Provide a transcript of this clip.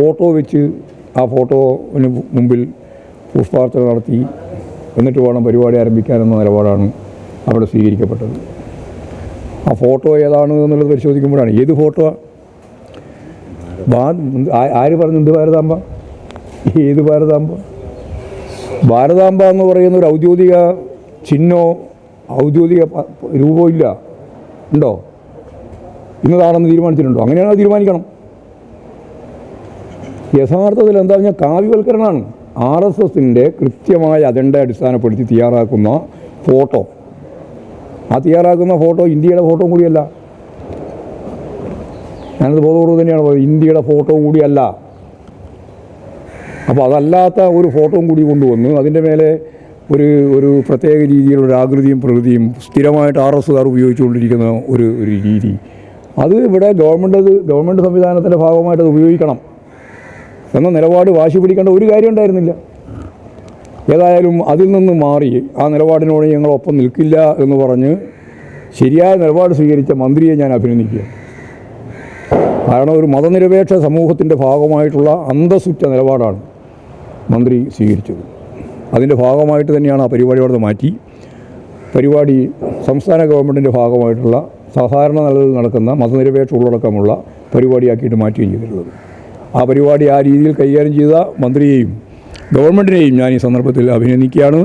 Photo വെച്ച് ആ ഫോട്ടോന് മുമ്പിൽ പുഷ്പാർച്ചന നടത്തി. എന്നിട്ട് വേണം പരിപാടി ആരംഭിക്കാനെന്ന നിലപാടാണ് അവിടെ സ്വീകരിക്കപ്പെട്ടത്. ആ ഫോട്ടോ ഏതാണ് എന്നുള്ളത് പരിശോധിക്കുമ്പോഴാണ്. ഏത് ഫോട്ടോ? ആര് പറഞ്ഞു എന്ത് ഭാരതാംബ? ഏത് ഭാരതാംബ? ഭാരതാംബ എന്ന് പറയുന്ന ഒരു ഔദ്യോഗിക ചിഹ്നോ ഔദ്യോഗിക രൂപമില്ല ഉണ്ടോ? ഇന്നതാണെന്ന് തീരുമാനിച്ചിട്ടുണ്ടോ? അങ്ങനെയാണോ തീരുമാനിക്കണം? യഥാർത്ഥത്തിൽ എന്താ പറഞ്ഞാൽ കാവ്യവൽക്കരണമാണ്. ആർ എസ് എസിന്റെ കൃത്യമായ അജണ്ട അടിസ്ഥാനപ്പെടുത്തി തയ്യാറാക്കുന്ന ഫോട്ടോ. ആ തയ്യാറാക്കുന്ന ഫോട്ടോ ഇന്ത്യയുടെ ഫോട്ടോ കൂടിയല്ല. ഞാനത് ബോധപൂർവം തന്നെയാണ് പറയുന്നത് ഇന്ത്യയുടെ ഫോട്ടോ കൂടിയല്ല. അപ്പോൾ അതല്ലാത്ത ഒരു ഫോട്ടോയും കൂടി കൊണ്ടുവന്ന് അതിന്റെ മേലെ ഒരു ഒരു പ്രത്യേക രീതിയിലുള്ള ആകൃതിയും പ്രകൃതിയും സ്ഥിരമായിട്ട് ആർ എസ്സുകാർ ഉപയോഗിച്ചുകൊണ്ടിരിക്കുന്ന ഒരു ഒരു രീതി. അത് ഇവിടെ ഗവൺമെന്റ് അത് ഗവൺമെന്റ് സംവിധാനത്തിന്റെ ഭാഗമായിട്ട് അത് ഉപയോഗിക്കണം. എന്ന നിലപാട് വാശി പിടിക്കേണ്ട ഒരു കാര്യം ഉണ്ടായിരുന്നില്ല. ഏതായാലും അതിൽ നിന്ന് മാറി ആ നിലപാടിനോട് ഞങ്ങളൊപ്പം നിൽക്കില്ല എന്ന് പറഞ്ഞ് ശരിയായ നിലപാട് സ്വീകരിച്ച മന്ത്രിയെ ഞാൻ അഭിനന്ദിക്കുക. കാരണം ഒരു മതനിരപേക്ഷ സമൂഹത്തിന്റെ ഭാഗമായിട്ടുള്ള അന്തസ്സുറ്റ നിലപാടാണ് മന്ത്രി സ്വീകരിച്ചത്. അതിന്റെ ഭാഗമായിട്ട് തന്നെയാണ് ആ പരിപാടി അവിടെ മാറ്റി. പരിപാടി സംസ്ഥാന ഗവൺമെന്റിന്റെ ഭാഗമായിട്ടുള്ള സാധാരണ നിലയിൽ നടക്കുന്ന മതനിരപേക്ഷ ഉള്ളടക്കമുള്ള പരിപാടിയാക്കിയിട്ട് മാറ്റുകയും ചെയ്തിട്ടുള്ളത്. ആ പരിപാടി ആ രീതിയിൽ കൈകാര്യം ചെയ്ത മന്ത്രിയെയും ഗവൺമെന്റിനെയും ഞാൻ ഈ സന്ദർഭത്തിൽ അഭിനന്ദിക്കുകയാണ്.